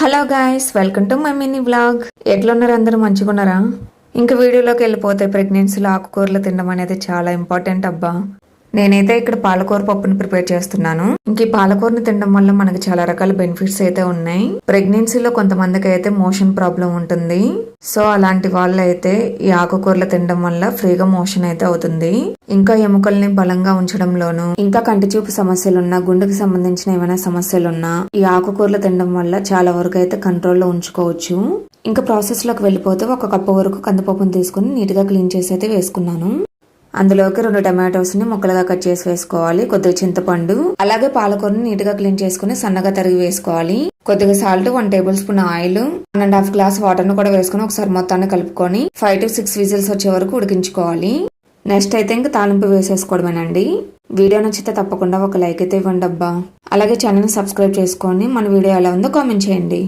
Hello guys welcome to my mini blog ఎట్లున్నారు అందరూ? మంచిగున్నారా ఇంకా వీడియోలోకి వెళ్ళిపోతే ప్రెగ్నెన్సీలో ఆకుకూరలు తినడం అనేది చాలా ఇంపార్టెంట్ అబ్బా. నేనైతే ఇక్కడ పాలకూర పప్పుని ప్రిపేర్ చేస్తున్నాను. ఇంక ఈ పాలకూరని తినడం వల్ల మనకి చాలా రకాల బెనిఫిట్స్ అయితే ఉన్నాయి. ప్రెగ్నెన్సీలో కొంతమందికి అయితే మోషన్ ప్రాబ్లం ఉంటుంది. సో అలాంటి వాళ్ళు అయితే ఈ ఆకుకూరలు తినడం వల్ల ఫ్రీగా మోషన్ అయితే అవుతుంది. ఇంకా ఎముకల్ని బలంగా ఉంచడంలోను ఇంకా కంటి చూపు సమస్యలున్నా గుండెకి సంబంధించిన ఏమైనా సమస్యలున్నా ఈ ఆకుకూరలు తినడం వల్ల చాలా వరకు అయితే కంట్రోల్లో ఉంచుకోవచ్చు. ఇంకా ప్రాసెస్లోకి వెళ్ళిపోతే ఒక కప్పు వరకు కందిపప్పును తీసుకుని నీట్గా క్లీన్ చేసి అయితే వేసుకున్నాను. అందులోకి రెండు టమాటోస్ని ముక్కలుగా కట్ చేసి వేసుకోవాలి. కొద్దిగా చింతపండు అలాగే పాలకూరని నీట్గా క్లీన్ చేసుకుని సన్నగా తరిగి వేసుకోవాలి. కొద్దిగా salt one tablespoon oil one and half glass వాటర్ను కూడా వేసుకుని ఒకసారి మొత్తాన్ని కలుపుకొని ఫైవ్ టు సిక్స్ విజిల్స్ వచ్చే వరకు ఉడికించుకోవాలి. నెక్స్ట్ అయితే ఇంకా తాలింపు వేసేసుకోవడమేనండి. వీడియో నచ్చితే తప్పకుండా ఒక లైక్ అయితే ఇవ్వండి అబ్బా అలాగే ఛానల్ని సబ్స్క్రైబ్ చేసుకొని మన వీడియో ఎలా ఉందో కామెంట్ చేయండి.